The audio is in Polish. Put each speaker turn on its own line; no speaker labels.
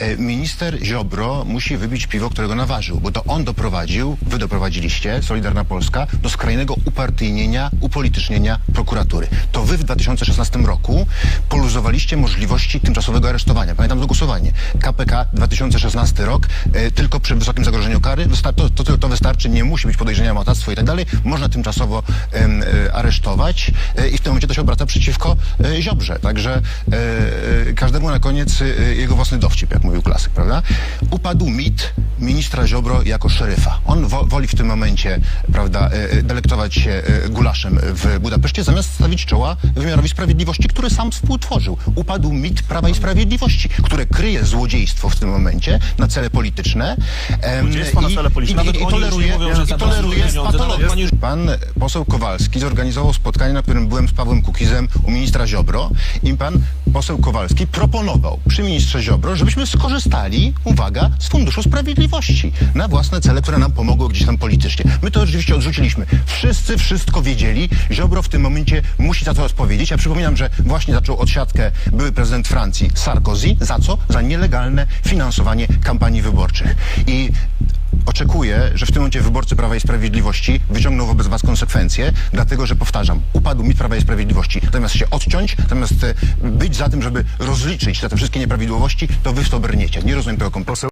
e, minister Ziobro musi wybić piwo, którego naważył, bo to on doprowadził, wy doprowadziliście, Solidarna Polska, do skrajnego upartyjnienia, upolitycznienia prokuratury. To wy w 2016 roku poluzowaliście możliwości tymczasowego aresztowania. Pamiętam to głosowanie. KPK 2016 rok, e, tylko przy wysokim zagrożeniu kary, to, to, to wystarczy, nie musi być podejrzenia matactwo i tak dalej, można tymczasowo e, aresztować e, i w tym momencie to się obraca przeciwko e, Ziobrze. Także e, e, każdemu na koniec e, jego własny dowcip, jak mówił klasyk, prawda? Upadł mit ministra Ziobro jako szeryfa. On wo, woli w tym momencie, prawda, e, e, delektować się e, gulaszem w Budapeszcie, zamiast stawić czoła wymiarowi sprawiedliwości, który sam współtworzył. Upadł mit Prawa i Sprawiedliwości, które kryje złodziejstwo w tym momencie na cele polityczne.
Złodziejstwo na
i-
cele polityczne.
I, i, i
nie
toleruje,
mówią, że
i toleruje patologię. Pan poseł Kowalski zorganizował spotkanie, na którym byłem z Pawłem Kukizem u ministra Ziobro i pan poseł Kowalski proponował przy ministrze Ziobro, żebyśmy skorzystali, uwaga, z Funduszu Sprawiedliwości na własne cele, które nam pomogły gdzieś tam politycznie. My to oczywiście odrzuciliśmy. Wszyscy wszystko wiedzieli. Ziobro w tym momencie musi za to odpowiedzieć. Ja przypominam, że właśnie zaczął odsiadkę były prezydent Francji Sarkozy. Za co? Za nielegalne finansowanie kampanii wyborczych. I Oczekuję, że w tym momencie wyborcy Prawa i Sprawiedliwości wyciągną wobec was konsekwencje, dlatego że powtarzam, upadł mit Prawa i Sprawiedliwości. Zamiast się odciąć, zamiast e, być za tym, żeby rozliczyć za te wszystkie nieprawidłowości, to wy w to brniecie. Nie rozumiem tego kompletnie.